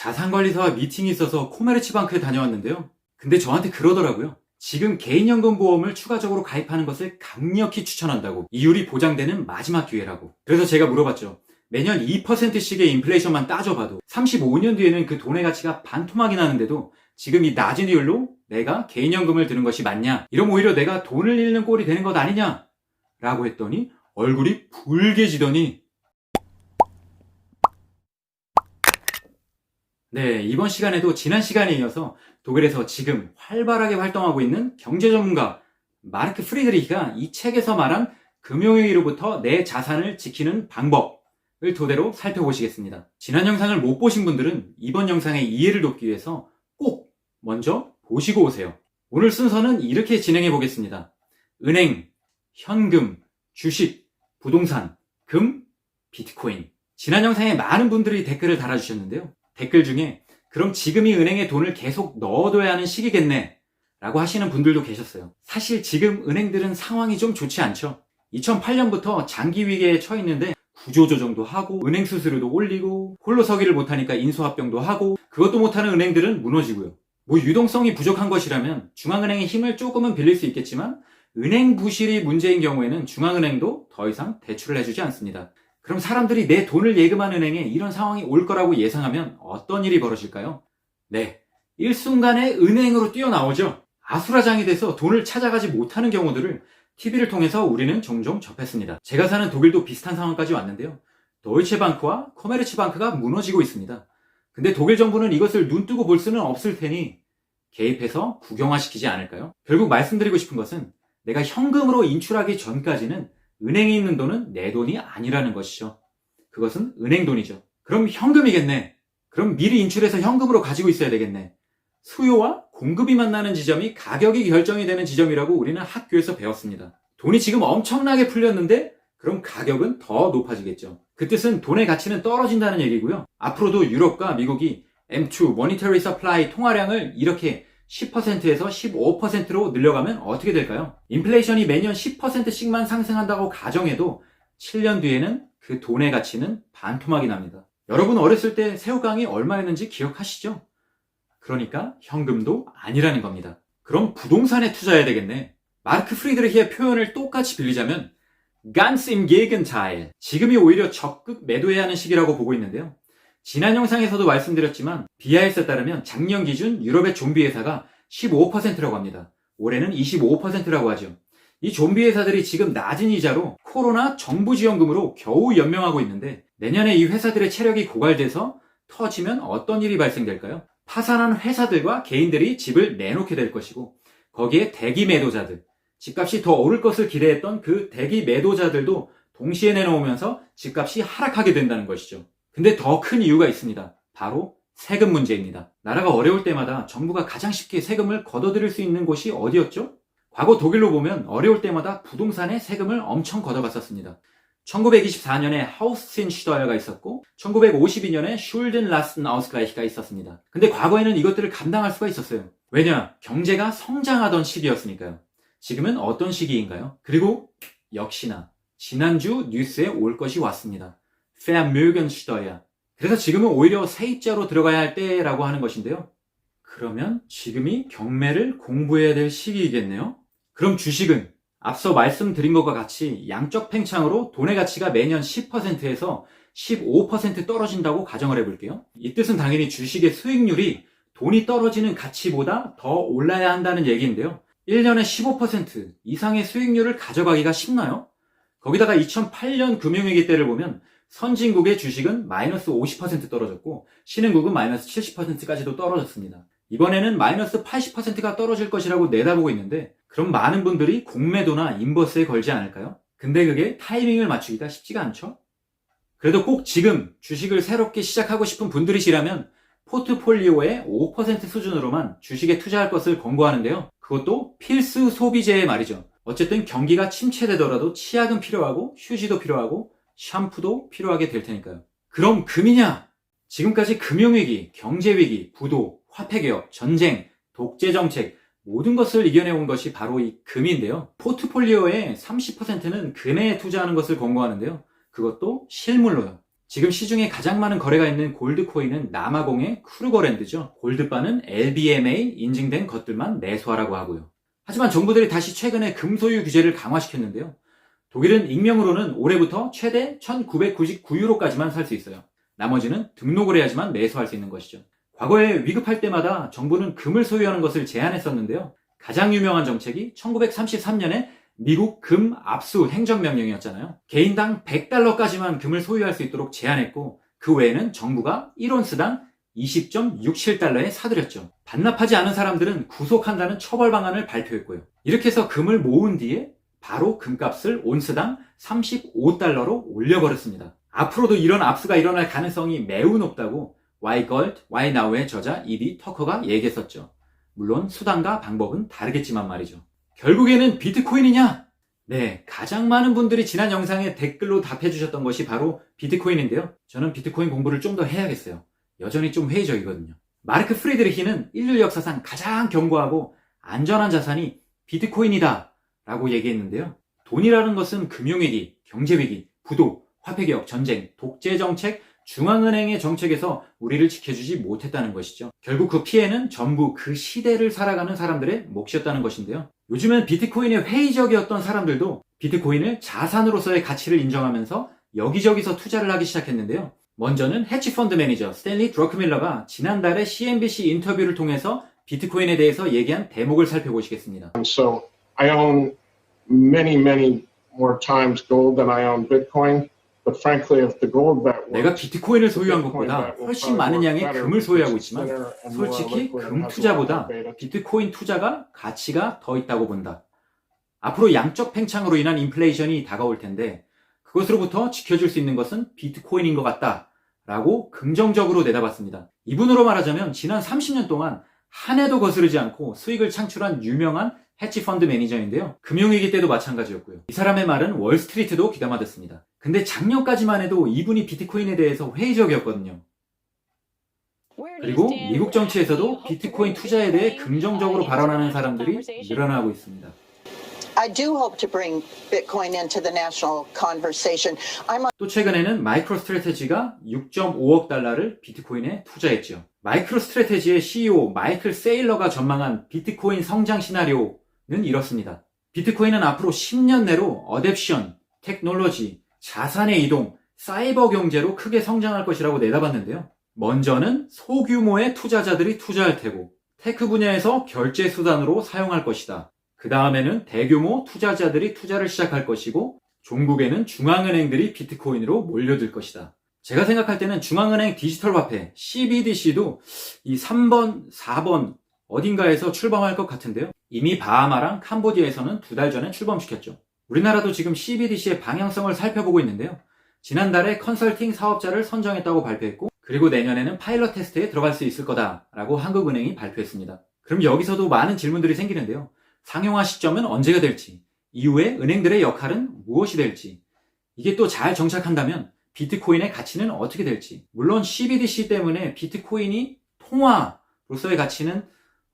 자산관리사와 미팅이 있어서 코메르츠방크에 다녀왔는데요. 근데 저한테 그러더라고요. 지금 개인연금보험을 추가적으로 가입하는 것을 강력히 추천한다고. 이율이 보장되는 마지막 기회라고. 그래서 제가 물어봤죠. 매년 2%씩의 인플레이션만 따져봐도 35년 뒤에는 그 돈의 가치가 반토막이 나는데도 지금 이 낮은 이율로 내가 개인연금을 드는 것이 맞냐? 이러면 오히려 내가 돈을 잃는 꼴이 되는 것 아니냐? 라고 했더니 얼굴이 붉게지더니 네, 이번 시간에도 지난 시간에 이어서 독일에서 지금 활발하게 활동하고 있는 경제 전문가 마르크 프리드리히가 이 책에서 말한 금융위기로부터 내 자산을 지키는 방법을 토대로 살펴보시겠습니다. 지난 영상을 못 보신 분들은 이번 영상의 이해를 돕기 위해서 꼭 먼저 보시고 오세요. 오늘 순서는 이렇게 진행해 보겠습니다. 은행, 현금, 주식, 부동산, 금, 비트코인. 지난 영상에 많은 분들이 댓글을 달아주셨는데요. 댓글 중에 그럼 지금이 은행에 돈을 계속 넣어둬야 하는 시기겠네 라고 하시는 분들도 계셨어요. 사실 지금 은행들은 상황이 좀 좋지 않죠. 2008년부터 장기 위기에 처했는데 구조조정도 하고 은행 수수료도 올리고 홀로 서기를 못하니까 인수합병도 하고 그것도 못하는 은행들은 무너지고요. 뭐 유동성이 부족한 것이라면 중앙은행의 힘을 조금은 빌릴 수 있겠지만 은행 부실이 문제인 경우에는 중앙은행도 더 이상 대출을 해주지 않습니다. 그럼 사람들이 내 돈을 예금한 은행에 이런 상황이 올 거라고 예상하면 어떤 일이 벌어질까요? 네. 일순간에 은행으로 뛰어나오죠. 아수라장이 돼서 돈을 찾아가지 못하는 경우들을 TV를 통해서 우리는 종종 접했습니다. 제가 사는 독일도 비슷한 상황까지 왔는데요. 도이체방크와 코메르츠방크가 무너지고 있습니다. 근데 독일 정부는 이것을 눈뜨고 볼 수는 없을 테니 개입해서 국영화시키지 않을까요? 결국 말씀드리고 싶은 것은 내가 현금으로 인출하기 전까지는 은행에 있는 돈은 내 돈이 아니라는 것이죠. 그것은 은행 돈이죠. 그럼 현금이겠네. 그럼 미리 인출해서 현금으로 가지고 있어야 되겠네. 수요와 공급이 만나는 지점이 가격이 결정이 되는 지점이라고 우리는 학교에서 배웠습니다. 돈이 지금 엄청나게 풀렸는데 그럼 가격은 더 높아지겠죠. 그 뜻은 돈의 가치는 떨어진다는 얘기고요. 앞으로도 유럽과 미국이 M2 Monetary Supply 통화량을 이렇게 10%에서 15%로 늘려가면 어떻게 될까요? 인플레이션이 매년 10%씩만 상승한다고 가정해도 7년 뒤에는 그 돈의 가치는 반토막이 납니다. 여러분 어렸을 때 새우깡이 얼마였는지 기억하시죠? 그러니까 현금도 아니라는 겁니다. 그럼 부동산에 투자해야 되겠네. 마르크 프리드리히의 표현을 똑같이 빌리자면 ganz im Gegenteil. 지금이 오히려 적극 매도해야 하는 시기라고 보고 있는데요. 지난 영상에서도 말씀드렸지만 BIS에 따르면 작년 기준 유럽의 좀비 회사가 15%라고 합니다. 올해는 25%라고 하죠. 이 좀비 회사들이 지금 낮은 이자로 코로나 정부 지원금으로 겨우 연명하고 있는데 내년에 이 회사들의 체력이 고갈돼서 터지면 어떤 일이 발생될까요? 파산한 회사들과 개인들이 집을 내놓게 될 것이고 거기에 대기 매도자들, 집값이 더 오를 것을 기대했던 그 대기 매도자들도 동시에 내놓으면서 집값이 하락하게 된다는 것이죠. 근데 더 큰 이유가 있습니다. 바로 세금 문제입니다. 나라가 어려울 때마다 정부가 가장 쉽게 세금을 걷어들일 수 있는 곳이 어디였죠? 과거 독일로 보면 어려울 때마다 부동산에 세금을 엄청 걷어갔었습니다. 1924년에 하우스틴슈더야가 있었고 1952년에 슐든 라스튼 아우스글라이히가 있었습니다. 근데 과거에는 이것들을 감당할 수가 있었어요. 왜냐? 경제가 성장하던 시기였으니까요. 지금은 어떤 시기인가요? 그리고 역시나 지난주 뉴스에 올 것이 왔습니다. Vermögensteuer. 그래서 지금은 오히려 세입자로 들어가야 할 때라고 하는 것인데요. 그러면 지금이 경매를 공부해야 될 시기이겠네요? 그럼 주식은 앞서 말씀드린 것과 같이 양적 팽창으로 돈의 가치가 매년 10%에서 15% 떨어진다고 가정을 해볼게요. 이 뜻은 당연히 주식의 수익률이 돈이 떨어지는 가치보다 더 올라야 한다는 얘기인데요. 1년에 15% 이상의 수익률을 가져가기가 쉽나요? 거기다가 2008년 금융위기 때를 보면 선진국의 주식은 마이너스 50% 떨어졌고 신흥국은 마이너스 70%까지도 떨어졌습니다. 이번에는 마이너스 80%가 떨어질 것이라고 내다보고 있는데 그럼 많은 분들이 공매도나 인버스에 걸지 않을까요? 근데 그게 타이밍을 맞추기가 쉽지가 않죠? 그래도 꼭 지금 주식을 새롭게 시작하고 싶은 분들이시라면 포트폴리오의 5% 수준으로만 주식에 투자할 것을 권고하는데요. 그것도 필수 소비재의 말이죠. 어쨌든 경기가 침체되더라도 치약은 필요하고 휴지도 필요하고 샴푸도 필요하게 될 테니까요. 그럼 금이냐? 지금까지 금융위기, 경제위기, 부도, 화폐개혁, 전쟁, 독재정책, 모든 것을 이겨내온 것이 바로 이 금인데요. 포트폴리오의 30%는 금에 투자하는 것을 권고하는데요. 그것도 실물로요. 지금 시중에 가장 많은 거래가 있는 골드코인은 남아공의 크루거랜드죠. 골드바는 LBMA 인증된 것들만 매수하라고 하고요. 하지만 정부들이 다시 최근에 금소유 규제를 강화시켰는데요. 독일은 익명으로는 올해부터 최대 1999유로까지만 살 수 있어요. 나머지는 등록을 해야지만 매수할 수 있는 것이죠. 과거에 위급할 때마다 정부는 금을 소유하는 것을 제한했었는데요. 가장 유명한 정책이 1933년에 미국 금 압수 행정명령이었잖아요. 개인당 100달러까지만 금을 소유할 수 있도록 제한했고 그 외에는 정부가 1온스당 20.67달러에 사들였죠. 반납하지 않은 사람들은 구속한다는 처벌 방안을 발표했고요. 이렇게 해서 금을 모은 뒤에 바로 금값을 온스당 35달러로 올려버렸습니다. 앞으로도 이런 압수가 일어날 가능성이 매우 높다고 Why Gold, Why Now의 저자 이비 터커가 얘기했었죠. 물론 수단과 방법은 다르겠지만 말이죠. 결국에는 비트코인이냐? 네, 가장 많은 분들이 지난 영상에 댓글로 답해주셨던 것이 바로 비트코인인데요. 저는 비트코인 공부를 좀 더 해야겠어요. 여전히 좀 회의적이거든요. 마르크 프리드리히는 인류 역사상 가장 견고하고 안전한 자산이 비트코인이다 라고 얘기했는데요. 돈이라는 것은 금융위기, 경제위기, 부도, 화폐개혁, 전쟁, 독재정책, 중앙은행의 정책에서 우리를 지켜주지 못했다는 것이죠. 결국 그 피해는 전부 그 시대를 살아가는 사람들의 몫이었다는 것인데요. 요즘은 비트코인에 회의적이었던 사람들도 비트코인을 자산으로서의 가치를 인정하면서 여기저기서 투자를 하기 시작했는데요. 먼저는 해치펀드 매니저 스탠리 드러크밀러가 지난달에 CNBC 인터뷰를 통해서 비트코인에 대해서 얘기한 대목을 살펴보시겠습니다. So I own many, many more times gold than I own Bitcoin. But frankly, if the gold bet 내가 비트코인을 소유한 것보다 훨씬 많은 양의 금을 소유하고 있지만 솔직히 금 투자보다. 비트코인 투자가 가치가 더 있다고 본다. 앞으로 양적 팽창으로 인한 인플레이션이 다가올 텐데 그것으로부터 지켜줄 수 있는 것은 비트코인인 것 같다. 라고 긍정적으로 내다봤습니다. 이분으로 말하자면 지난 30년 동안 한 해도 거스르지 않고 수익을 창출한 유명한 해치 펀드 매니저인데요. 금융위기 때도 마찬가지였고요. 이 사람의 말은 월스트리트도 귀담아듣습니다. 근데 작년까지만 해도 이분이 비트코인에 대해서 회의적이었거든요. 그리고 미국 정치에서도 비트코인 투자에 대해 긍정적으로 발언하는 사람들이 늘어나고 있습니다. 또 최근에는 마이크로 스트래테지가 6.5억 달러를 비트코인에 투자했죠. 마이크로 스트래테지의 CEO 마이클 세일러가 전망한 비트코인 성장 시나리오는 이렇습니다. 비트코인은 앞으로 10년 내로 어댑션, 테크놀로지, 자산의 이동, 사이버 경제로 크게 성장할 것이라고 내다봤는데요. 먼저는 소규모의 투자자들이 투자할 테고, 테크 분야에서 결제 수단으로 사용할 것이다. 그 다음에는 대규모 투자자들이 투자를 시작할 것이고, 종국에는 중앙은행들이 비트코인으로 몰려들 것이다. 제가 생각할 때는 중앙은행 디지털 화폐 CBDC도 이 3번, 4번 어딘가에서 출범할 것 같은데요. 이미 바하마랑 캄보디아에서는 두 달 전에 출범시켰죠. 우리나라도 지금 CBDC의 방향성을 살펴보고 있는데요. 지난달에 컨설팅 사업자를 선정했다고 발표했고, 그리고 내년에는 파일럿 테스트에 들어갈 수 있을 거다라고 한국은행이 발표했습니다. 그럼 여기서도 많은 질문들이 생기는데요. 상용화 시점은 언제가 될지, 이후에 은행들의 역할은 무엇이 될지, 이게 또 잘 정착한다면 비트코인의 가치는 어떻게 될지. 물론 CBDC 때문에 비트코인이 통화로서의 가치는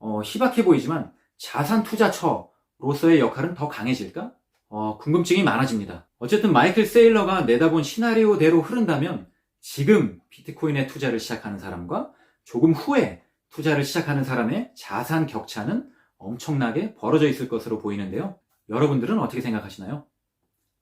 어, 희박해 보이지만 자산 투자처로서의 역할은 더 강해질까? 어, 궁금증이 많아집니다. 어쨌든 마이클 세일러가 내다본 시나리오대로 흐른다면 지금 비트코인에 투자를 시작하는 사람과 조금 후에 투자를 시작하는 사람의 자산 격차는 엄청나게 벌어져 있을 것으로 보이는데요. 여러분들은 어떻게 생각하시나요?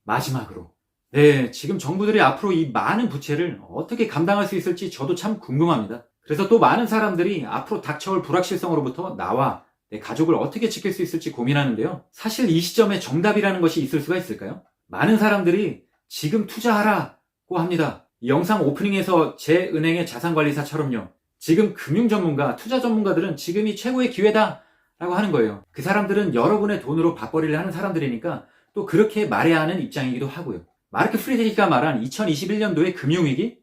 마지막으로. 네, 지금 정부들이 앞으로 이 많은 부채를 어떻게 감당할 수 있을지 저도 참 궁금합니다. 그래서 또 많은 사람들이 앞으로 닥쳐올 불확실성으로부터 나와 내 가족을 어떻게 지킬 수 있을지 고민하는데요. 사실 이 시점에 정답이라는 것이 있을 수가 있을까요? 많은 사람들이 지금 투자하라고 합니다. 이 영상 오프닝에서 제 은행의 자산관리사처럼요. 지금 금융 전문가, 투자 전문가들은 지금이 최고의 기회다 라고 하는 거예요. 그 사람들은 여러분의 돈으로 밥벌이를 하는 사람들이니까 또 그렇게 말해야 하는 입장이기도 하고요. 마르크 프리드리히가 말한 2021년도의 금융위기?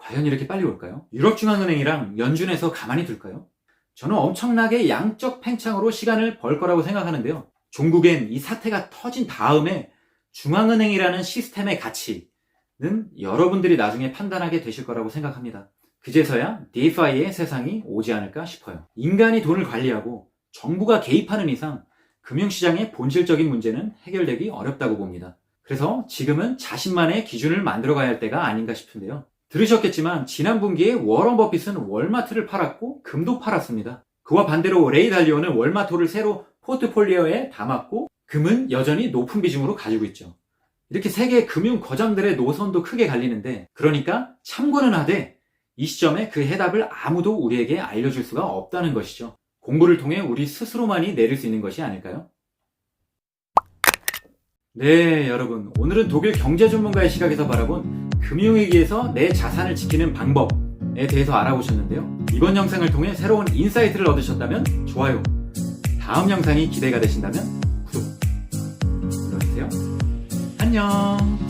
과연 이렇게 빨리 올까요? 유럽중앙은행이랑 연준에서 가만히 둘까요? 저는 엄청나게 양적 팽창으로 시간을 벌 거라고 생각하는데요. 종국엔 이 사태가 터진 다음에 중앙은행이라는 시스템의 가치는 여러분들이 나중에 판단하게 되실 거라고 생각합니다. 그제서야 DeFi의 세상이 오지 않을까 싶어요. 인간이 돈을 관리하고 정부가 개입하는 이상 금융시장의 본질적인 문제는 해결되기 어렵다고 봅니다. 그래서 지금은 자신만의 기준을 만들어 가야 할 때가 아닌가 싶은데요. 들으셨겠지만 지난 분기에 워런 버핏은 월마트를 팔았고 금도 팔았습니다. 그와 반대로 레이 달리오는 월마토를 새로 포트폴리오에 담았고 금은 여전히 높은 비중으로 가지고 있죠. 이렇게 세계 금융 거장들의 노선도 크게 갈리는데 그러니까 참고는 하되 이 시점에 그 해답을 아무도 우리에게 알려줄 수가 없다는 것이죠. 공부를 통해 우리 스스로만이 내릴 수 있는 것이 아닐까요? 네, 여러분. 오늘은 독일 경제 전문가의 시각에서 바라본 금융위기에서 내 자산을 지키는 방법에 대해서 알아보셨는데요. 이번 영상을 통해 새로운 인사이트를 얻으셨다면 좋아요. 다음 영상이 기대가 되신다면 구독 눌러주세요. 안녕.